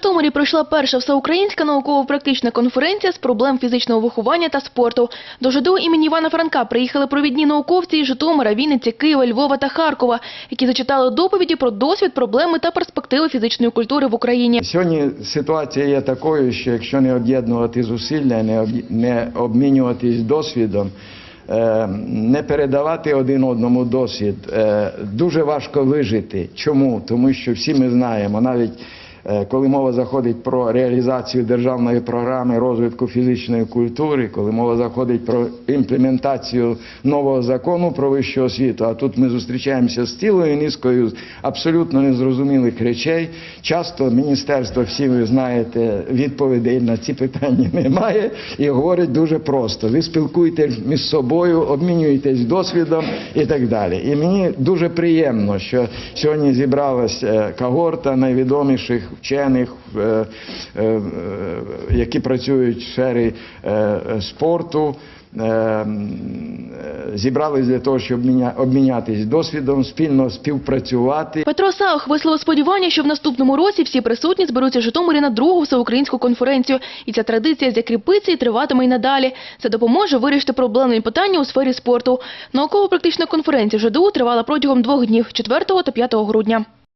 Житомирі пройшла перша всеукраїнська науково-практична конференція з проблем фізичного виховання та спорту. До ЖДУ імені Івана Франка приїхали провідні науковці із Житомира, Вінниці, Києва, Львова та Харкова, які зачитали доповіді про досвід, проблеми та перспективи фізичної культури в Україні. Сьогодні ситуація є такою, що якщо не об'єднувати зусилля, не, обмінюватись досвідом, е, не передавати один одному досвід, е, дуже важко вижити. Чому? Тому що всі ми знаємо, навіть коли мова заходить про реалізацію державної програми розвитку фізичної культури, коли мова заходить про імплементацію нового закону про вищу освіту, а тут ми зустрічаємося з цілою низкою абсолютно незрозумілих речей. Часто міністерство, всі ви знаєте, відповідей на ці питання немає і говорить дуже просто. Ви спілкуєтесь між собою, обмінюєтесь досвідом і так далі. І мені дуже приємно, що сьогодні зібралась е, когорта найвідоміших вчених, е, е, е, які працюють в сфері спорту. Зібрались для того, щоб міня- обмінятись досвідом, спільно співпрацювати. Петро Саух висловив сподівання, що в наступному році всі присутні зберуться Житомирі на другу всеукраїнську конференцію. І ця традиція закріпиться і триватиме й надалі. Це допоможе вирішити проблемні питання у сфері спорту. Науково-практична конференція ЖДУ тривала протягом двох днів – 4 та 5 грудня.